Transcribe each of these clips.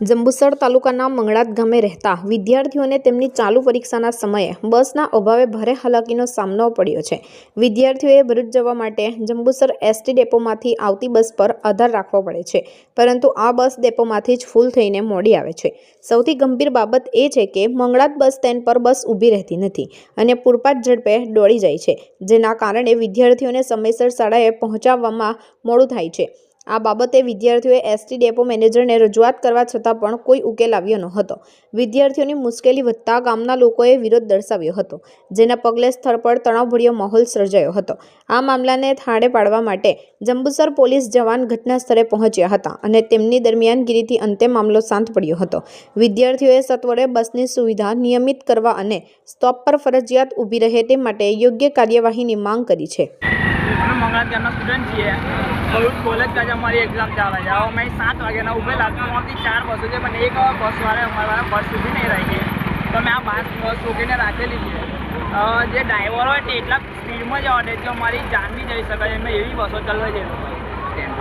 જંબુસર તાલુકાના મંગળાત ગામે રહેતા વિદ્યાર્થીઓને તેમની ચાલુ પરીક્ષાના સમયે બસના અભાવે ભારે હાલાકીનો સામનો પડ્યો છે. વિદ્યાર્થીઓએ ભરૂચ જવા માટે જંબુસર એસટી ડેપોમાંથી આવતી બસ પર આધાર રાખવો પડે છે, પરંતુ આ બસ ડેપોમાંથી જ ફૂલ થઈને મોડી આવે છે. સૌથી ગંભીર બાબત એ છે કે મંગળાત બસ સ્ટેન્ડ પર બસ ઊભી રહેતી નથી અને પૂરપાટ ઝડપે દોડી જાય છે, જેના કારણે વિદ્યાર્થીઓને સમયસર શાળાએ પહોંચાડવામાં મોડું થાય છે. આ બાબતે વિદ્યાર્થીઓએ એસટી ડેપો મેનેજરને રજૂઆત કરવા છતાં પણ કોઈ ઉકેલ આવ્યો ન હતો વિદ્યાર્થીઓની મુશ્કેલી વધતા ગામના લોકોએ વિરોધ દર્શાવ્યો હતો, જેના પગલે સ્થળ પર તણાવભર્યો માહોલ સર્જાયો હતો. આ મામલાને થાળે પાડવા માટે જંબુસર પોલીસ જવાન ઘટના સ્થળે પહોંચ્યા હતા અને તેમની દરમિયાનગીરીથી અંતે મામલો શાંત પડ્યો હતો. વિદ્યાર્થીઓએ સત્વરે બસની સુવિધા નિયમિત કરવા અને સ્ટોપ પર ફરજિયાત ઊભી રહે તે માટે યોગ્ય કાર્યવાહીની માંગ કરી છે. અમે મંગળાત ગામના સ્ટુડન્ટ છીએ. ભરૂચ કોલેજ કાજે અમારી એક્ઝામ ચાલે છે. હવે અમે સાત વાગ્યાના ઉભેલા. ત્રણથી ચાર બસો છે પણ એક બસવાળે અમારા બસ સુધી નહીં રાખી. તો અમે આ બસ બસ રોકીને રાખેલી છે. જે ડ્રાઈવર હોય તે એટલા સ્પીડમાં જવા દે કે અમારી જાન બી જઈ શકાય. એમને એવી બસો ચલાવે છે.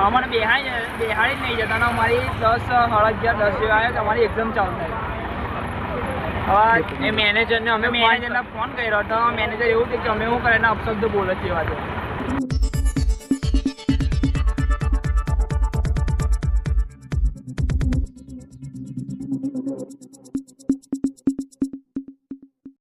અમને બેહાડી બેહાડી જ નહીં જતા અને અમારી દસ સાડા અગિયાર દસ જેવા આવે તો અમારી એક્ઝામ ચાલુ થાય. હવે એ મેનેજરને અમે મેનેજરને ફોન કર્યો તો મેનેજર એવું કે અમે શું કરે ને અપશબ્દ બોલે છે એવા Thank you.